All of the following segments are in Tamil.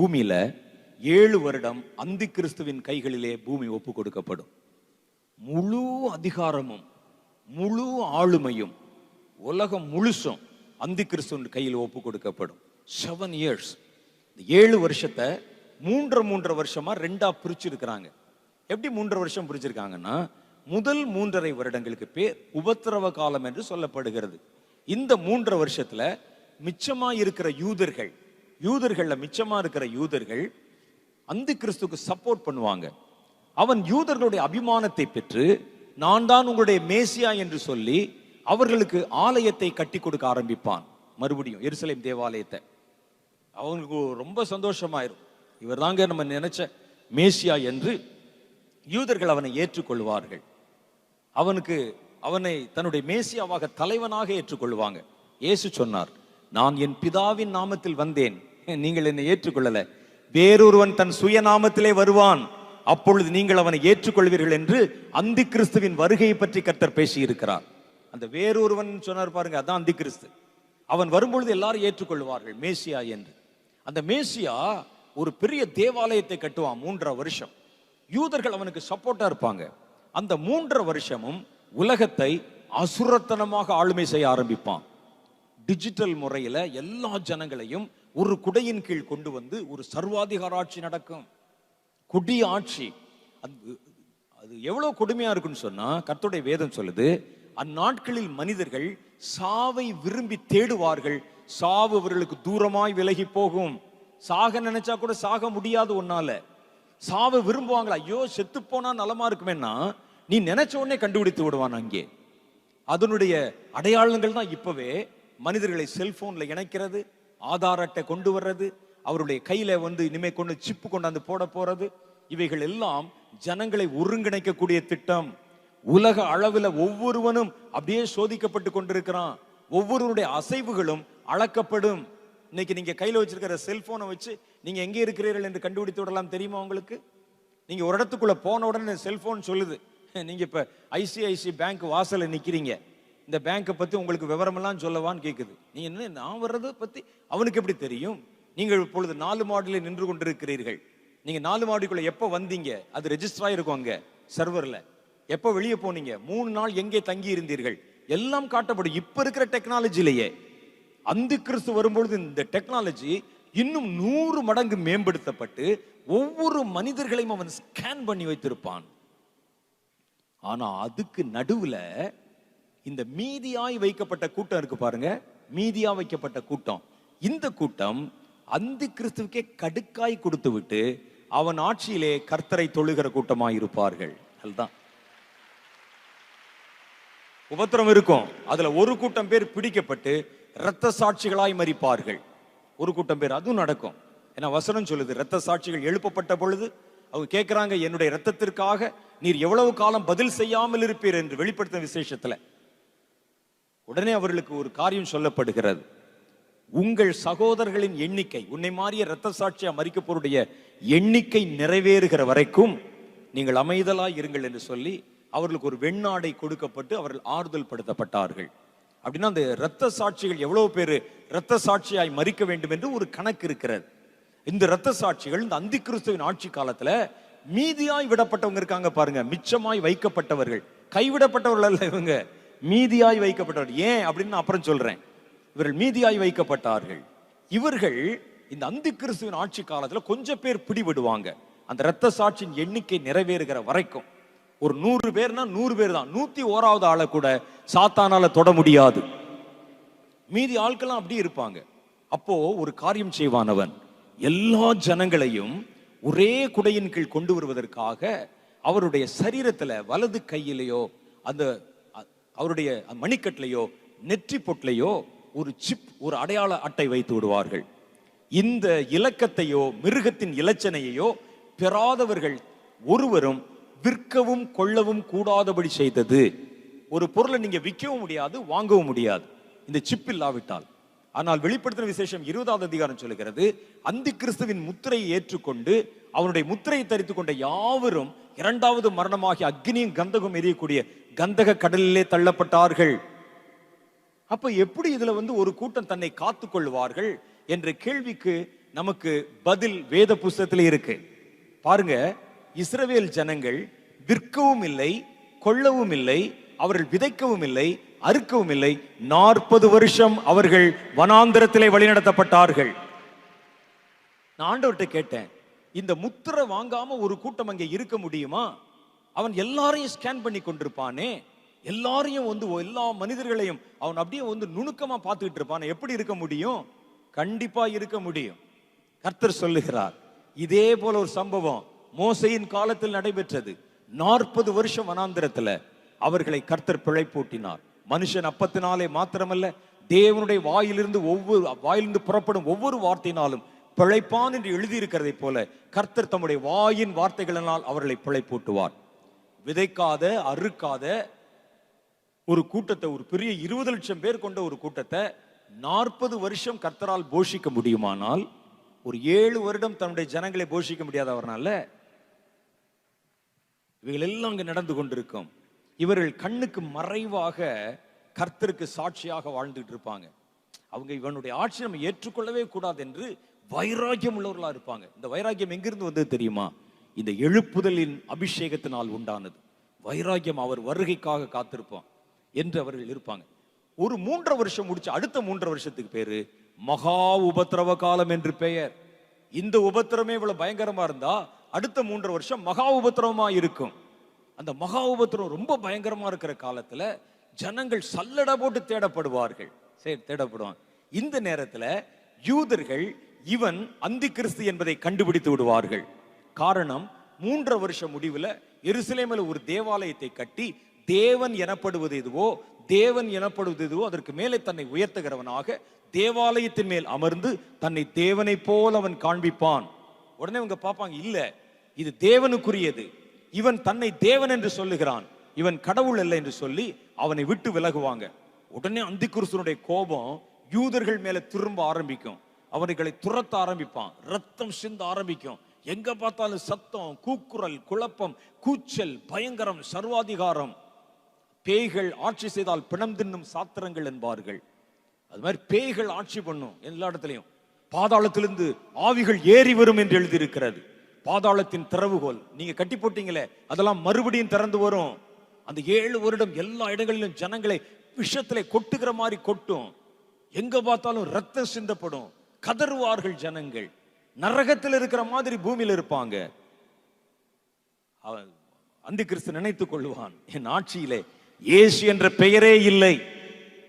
பூமியில ஏழு வருடம் அந்தி கிறிஸ்துவின் கைகளிலே பூமி ஒப்பு கொடுக்கப்படும். முழு அதிகாரமும் முழு ஆளுமையும் உலகம் முழுசும் அந்தி கிறிஸ்துவின் கையில் ஒப்பு கொடுக்கப்படும். செவன் இயர்ஸ் இந்த ஏழு வருஷத்தை மூன்று மூன்றரை வருஷமா ரெண்டா பிரிச்சிருக்கிறாங்க. எப்படி மூன்றரை வருஷம் பிரிச்சிருக்காங்கன்னா முதல் மூன்றரை வருடங்களுக்கு பேர் உபத்திரவ காலம் என்று சொல்லப்படுகிறது. இந்த மூன்றரை வருஷத்துல மிச்சமா இருக்கிற யூதர்கள் யூதர்களில் மிச்சமாக இருக்கிற யூதர்கள் அந்த கிறிஸ்துக்கு சப்போர்ட் பண்ணுவாங்க. அவன் யூதர்களுடைய அபிமானத்தை பெற்று நான் தான் உங்களுடைய மேசியா என்று சொல்லி அவர்களுக்கு ஆலயத்தை கட்டி கொடுக்க ஆரம்பிப்பான். மறுபடியும் எருசலேம் தேவாலயத்தை. அவங்களுக்கு ரொம்ப சந்தோஷமாயிரும். இவர் தாங்க நம்ம நினைச்ச மேசியா என்று யூதர்கள் அவனை ஏற்றுக்கொள்வார்கள். அவனுக்கு அவனை தன்னுடைய மேசியாவாக தலைவனாக ஏற்றுக்கொள்வாங்க. இயேசு சொன்னார் நான் என் பிதாவின் நாமத்தில் வந்தேன். நீங்கள் என்னை ஏற்றுக்கொள்ளல. வேறொருவன் தன் சுயநாமத்திலே வருவான். அப்பொழுது நீங்கள் அவனை ஏற்றுக்கொள்வீர்கள் என்று அந்தி கிறிஸ்துவின் வருகையை பற்றி கர்த்தர் பேசியிருக்கிறார். அந்த வேறொருவன் சொன்னார் பாருங்க அதான் அந்தி கிறிஸ்து. அவன் வரும்பொழுது எல்லாரும் ஏற்றுக்கொள்வார்கள் மேசியா என்று. அந்த மேசியா ஒரு பெரிய தேவாலயத்தை கட்டுவான் மூன்றரை வருஷம். யூதர்கள் அவனுக்கு சப்போர்ட்டா இருப்பாங்க. அந்த மூன்றரை வருஷமும் உலகத்தை அசுரத்தனமாக ஆளுமை செய்ய ஆரம்பிப்பான். டிஜிட்டல் முறையில எல்லா ஜனங்களையும் ஒரு குடையின் கீழ் கொண்டு வந்து ஒரு சர்வாதிகார ஆட்சி நடக்கும். குடி ஆட்சி. அது அது எவ்வளவு கொடுமையா இருக்குன்னு சொன்னா கர்த்தருடைய வேதம் சொல்லுது அந்நாட்களில் மனிதர்கள் சாவை விரும்பி தேடுவார்கள். சாவு அவர்களுக்கு தூரமாய் விலகி போகும். சாக நினைச்சா கூட சாக முடியாது உன்னால. சாவை விரும்புவாங்களா? ஐயோ செத்து போனா நலமா இருக்குமேன்னா நீ நினைச்ச உடனே கண்டுபிடித்து விடுவான் அங்கே. அதனுடைய அடையாளங்கள் தான் இப்பவே மனிதர்களை செல்போன்ல இணைக்கிறது ஆதார் அட்டை கொண்டு வர்றது அவருடைய கையில வந்து இனிமே கொண்டு சிப்பு கொண்டாந்து போட போறது இவைகள் எல்லாம் ஜனங்களை ஒருங்கிணைக்கக்கூடிய திட்டம். உலக அளவில் ஒவ்வொருவனும் அப்படியே சோதிக்கப்பட்டு கொண்டிருக்கிறான். ஒவ்வொருவருடைய அசைவுகளும் அளக்கப்படும். இன்னைக்கு நீங்க கையில வச்சிருக்கிற செல்போனை வச்சு நீங்க எங்க இருக்கிறீர்கள் என்று கண்டுபிடித்து விடலாம் தெரியுமா உங்களுக்கு? நீங்க ஒரு இடத்துக்குள்ள போன உடனே செல்போன் சொல்லுது. நீங்க இப்ப ஐசிஐசி பேங்க் வாசல்ல நிக்கிறீங்க. இந்த பேங்கை பற்றி உங்களுக்கு விவரமெல்லாம் சொல்லவான்னு கேட்குது நீ என்ன நான் வர்றதை பத்தி அவனுக்கு எப்படி தெரியும்? நீங்கள் இப்பொழுது நாலு மாடியில் நின்று கொண்டிருக்கிறீர்கள். நீங்க நாலு மாடிக்குள்ளே எப்போ வந்தீங்க? அது ரெஜிஸ்டர் ஆகிருக்கும் அங்கே சர்வர்ல எப்போ வெளியே போனீங்க? மூணு நாள் எங்கே தங்கி இருந்தீர்கள்? எல்லாம் காட்டப்படும். இப்போ இருக்கிற டெக்னாலஜிலேயே அந்த கிறிஸ்து வரும்பொழுது இந்த டெக்னாலஜி இன்னும் நூறு மடங்கு மேம்படுத்தப்பட்டு ஒவ்வொரு மனிதர்களையும் அவன் ஸ்கேன் பண்ணி வைத்திருப்பான். ஆனா அதுக்கு நடுவுல இந்த மீதியாய் வைக்கப்பட்ட கூட்டம் இருக்கு பாருங்க. மீதியா வைக்கப்பட்ட கூட்டம். இந்த கூட்டம் அந்த கிறிஸ்துவுக்கே கடுக்காய் கொடுத்து விட்டு அவன் ஆட்சியிலே கர்த்தரை தொழுகிற கூட்டமாக இருப்பார்கள். அதுதான். உபத்திரம் இருக்கும். அதுல ஒரு கூட்டம் பேர் பிடிக்கப்பட்டு இரத்த சாட்சிகளாய் மறிப்பார்கள். ஒரு கூட்டம் பேர் அதுவும் நடக்கும். ஏன்னா வசனம் சொல்லுது இரத்த சாட்சிகள் எழுப்பப்பட்ட பொழுது அவங்க கேட்கிறாங்க என்னுடைய இரத்தத்திற்காக நீர் எவ்வளவு காலம் பதில் செய்யாமல் இருப்பீர் என்று வெளிப்படுத்தின விசேஷத்துல. உடனே அவர்களுக்கு ஒரு காரியம் சொல்லப்படுகிறது. உங்கள் சகோதரர்களின் எண்ணிக்கை உன்னை மாறிய இரத்த சாட்சியாக மறிக்கப்போருடைய எண்ணிக்கை நிறைவேறுகிற வரைக்கும் நீங்கள் அமைதலாய் இருங்கள் என்று சொல்லி அவர்களுக்கு ஒரு வெண்ணாடை கொடுக்கப்பட்டு அவர்கள் ஆறுதல் படுத்தப்பட்டார்கள். அப்படின்னா அந்த இரத்த சாட்சிகள் எவ்வளவு பேர் இரத்த சாட்சியாய் மறிக்க வேண்டும் என்று ஒரு கணக்கு இருக்கிறது. இந்த இரத்த சாட்சிகள் இந்த அந்தி கிறிஸ்துவின் ஆட்சி காலத்துல மீதியாய் விடப்பட்டவங்க இருக்காங்க பாருங்க. மிச்சமாய் வைக்கப்பட்டவர்கள். கைவிடப்பட்டவர்கள் அல்ல இவங்க. மீதியாய் வைக்கப்பட்டவர். ஏன் அப்படின்னு நான் அப்புறம் சொல்றேன். இவர்கள் மீதியாய் வைக்கப்பட்டார்கள். இவர்கள் இந்த அந்தி கிறிஸ்துவின் ஆட்சி காலத்தில் கொஞ்சம் பேர் பிடிபடுவாங்க. அந்த இரத்த சாட்சியின் எண்ணிக்கை நிறைவேறுகிற வரைக்கும். ஒரு நூறு பேர்னா நூறு பேர் தான். நூத்தி ஓராவது ஆளை கூட சாத்தானால தொட முடியாது. மீதி ஆட்கள்லாம் அப்படி இருப்பாங்க. அப்போ ஒரு காரியம் செய்வானவன். எல்லா ஜனங்களையும் ஒரே குடையின் கீழ் கொண்டு வருவதற்காக அவருடைய சரீரத்துல வலது கையிலேயோ அந்த அவருடைய மணிக்கட்டிலையோ நெற்றி பொட்டிலையோ ஒரு சிப் ஒரு அடையாள அட்டை வைத்து விடுவார்கள். இந்த இலக்கத்தையோ மிருகத்தின் இலச்சனையோ பெறாதவர்கள் ஒருவரும் விற்கவும் கொள்ளவும் கூடாதபடி செய்தது. ஒரு பொருளை நீங்க விற்கவும் முடியாது வாங்கவும் முடியாது. இந்த சிப் இல்லாவிட்டால். ஆனால் வெளிப்படுத்தின விசேஷம் இருபதாவது அதிகாரம் சொல்லுகிறது அந்தி கிறிஸ்துவின் முத்திரையை ஏற்றுக்கொண்டு அவனுடைய முத்திரையை தரித்து கொண்ட யாவரும் இரண்டாவது மரணமாகி அக்னியும் கந்தகம் எரியக்கூடிய கந்தக கடலிலே தள்ளப்பட்டார்கள். அப்ப எப்படி இதுல வந்து ஒரு கூட்டம் தன்னை காத்துக்கொள்வார்கள் என்ற கேள்விக்கு நமக்கு பதில் வேத புஸ்தகத்தில் இருக்கு. பாருங்க இஸ்ரவேல் ஜனங்கள் விற்கவும் இல்லை கொள்ளவும் இல்லை அவர்கள் விதைக்கவும் இல்லை அறுக்கவும் இல்லை. நாற்பது வருஷம் அவர்கள் வனாந்திரத்திலே வழிநடத்தப்பட்டார்கள். நான் ஆண்டவர்கிட்ட கேட்டேன் இந்த முத்திரை வாங்காம ஒரு கூட்டம் அங்கே இருக்க முடியுமா? அவன் எல்லாரையும் ஸ்கேன் பண்ணி கொண்டிருப்பானே. எல்லாரையும் வந்து எல்லா மனிதர்களையும் அவன் அப்படியே வந்து நுணுக்கமா பார்த்துக்கிட்டு இருப்பான். எப்படி இருக்க முடியும்? கண்டிப்பா இருக்க முடியும். கர்த்தர் சொல்லுகிறார் இதே போல ஒரு சம்பவம் மோசையின் காலத்தில் நடைபெற்றது. நாற்பது வருஷம் வனாந்திரத்துல அவர்களை கர்த்தர் பிழைப்பூட்டினார். மனுஷன் அப்பத்தினாலே மாத்திரமல்ல தேவனுடைய வாயிலிருந்து ஒவ்வொரு வாயிலிருந்து புறப்படும் ஒவ்வொரு வார்த்தையினாலும் பிழைப்பான் என்று எழுதியிருக்கிறதை போல கர்த்தர் தம்முடைய வாயின் வார்த்தைகளினால் அவர்களை பிழைப்பூட்டுவார். விதைக்காத அறுக்காத ஒரு கூட்டத்தை ஒரு பெரிய இருபது லட்சம் பேர் கொண்ட ஒரு கூட்டத்தை நாற்பது வருஷம் கர்த்தரால் போஷிக்க முடியுமானால் ஒரு ஏழு வருடம் தன்னுடைய ஜனங்களை போஷிக்க முடியாதவர்னால இவைகள் எல்லாம் அங்கு நடந்து கொண்டிருக்கும். இவர்கள் கண்ணுக்கு மறைவாக கர்த்தருக்கு சாட்சியாக வாழ்ந்துட்டு இருப்பாங்க. அவங்க இவனுடைய ஆட்சி நம்ம ஏற்றுக்கொள்ளவே கூடாது என்று வைராக்கியம் உள்ளவர்களா இருப்பாங்க. இந்த வைராக்கியம் எங்கிருந்து வந்தது தெரியுமா? இந்த எழுப்புதலின் அபிஷேகத்தினால் உண்டானது. வைராக்கியம் அவர் வருகைக்காக காத்திருப்போம் என்று அவர்கள் இருப்பாங்க. ஒரு மூன்றரை வருஷம் முடிச்சு அடுத்த மூன்றரை வருஷத்துக்கு பேரு மகா உபத்திரவ காலம் என்று பெயர். இந்த உபத்திரமே இவ்வளவு பயங்கரமா இருந்தா அடுத்த மூன்றரை வருஷம் மகா உபத்திரவமா இருக்கும். அந்த மகா உபத்திரம் ரொம்ப பயங்கரமா இருக்கிற காலத்துல ஜனங்கள் சல்லடை போட்டு தேடப்படுவார்கள். சரி தேடப்படுவாங்க இந்த நேரத்துல யூதர்கள் இவன் அந்தி கிறிஸ்து என்பதை கண்டுபிடித்து விடுவார்கள். காரணம் மூன்றரை வருஷம் முடிவுல எருசலேமில் ஒரு தேவாலயத்தை கட்டி தேவன் எனப்படுவது எதுவோ தேவன் எனப்படுவது எதுவோ அதற்கு மேலே தன்னை உயர்த்துகிறவனாக தேவாலயத்தின் மேல் அமர்ந்து தன்னை தேவனை போல் அவன் காண்பிப்பான். உடனே இவங்க பார்ப்பாங்க இல்ல இது தேவனுக்குரியது. இவன் தன்னை தேவன் என்று சொல்லுகிறான். இவன் கடவுள் அல்ல என்று சொல்லி அவனை விட்டு விலகுவாங்க. உடனே அந்திகுருசனுடைய கோபம் யூதர்கள் மேல திரும்ப ஆரம்பிக்கும். அவர்களை துரத்த ஆரம்பிப்பான். ரத்தம் சிந்த ஆரம்பிக்கும். எங்க பார்த்தாலும் சத்தம் கூக்குரல் குழப்பம் கூச்சல் பயங்கரம் சர்வாதிகாரம். பேய்கள் ஆட்சி செய்தால் பிணம் தின்னும் சாத்திரங்கள் என்பார்கள். அது மாதிரி பேய்கள் ஆட்சி பண்ணும் எல்லா இடத்துலையும். பாதாளத்திலிருந்து ஆவிகள் ஏறி வரும் என்று எழுதியிருக்கிறது. பாதாளத்தின் திறவுகோல். நீங்க கட்டி போட்டீங்களே அதெல்லாம் மறுபடியும் திறந்து வரும். அந்த ஏழு வருடம் எல்லா இடங்களிலும் ஜனங்களை விஷத்திலே கொட்டுகிற மாதிரி கொட்டும். எங்க பார்த்தாலும் ரத்தம் சிந்தப்படும். கதறுவார்கள் ஜனங்கள். நரகத்தில் இருக்கிற மாதிரி பூமியில இருப்பாங்க. அவன் அந்த கிறிஸ்து நினைத்துக் கொள்வான் என் ஆட்சியிலே இயேசு என்ற பெயரே இல்லை.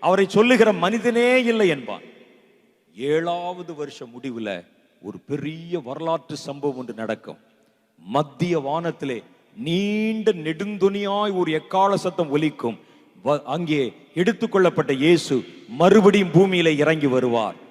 அவரை சொல்லுகிற மனிதனே இல்லை என்பான். ஏழாவது வருஷம் முடிவுல ஒரு பெரிய வரலாற்று சம்பவம் ஒன்று நடக்கும். மத்திய வானத்திலே நீண்ட நெடுந்துணியாய் ஒரு எக்கால சத்தம் ஒலிக்கும். வ- அங்கே எடுத்துக்கொள்ளப்பட்ட இயேசு மறுபடியும் பூமியில இறங்கி வருவார்.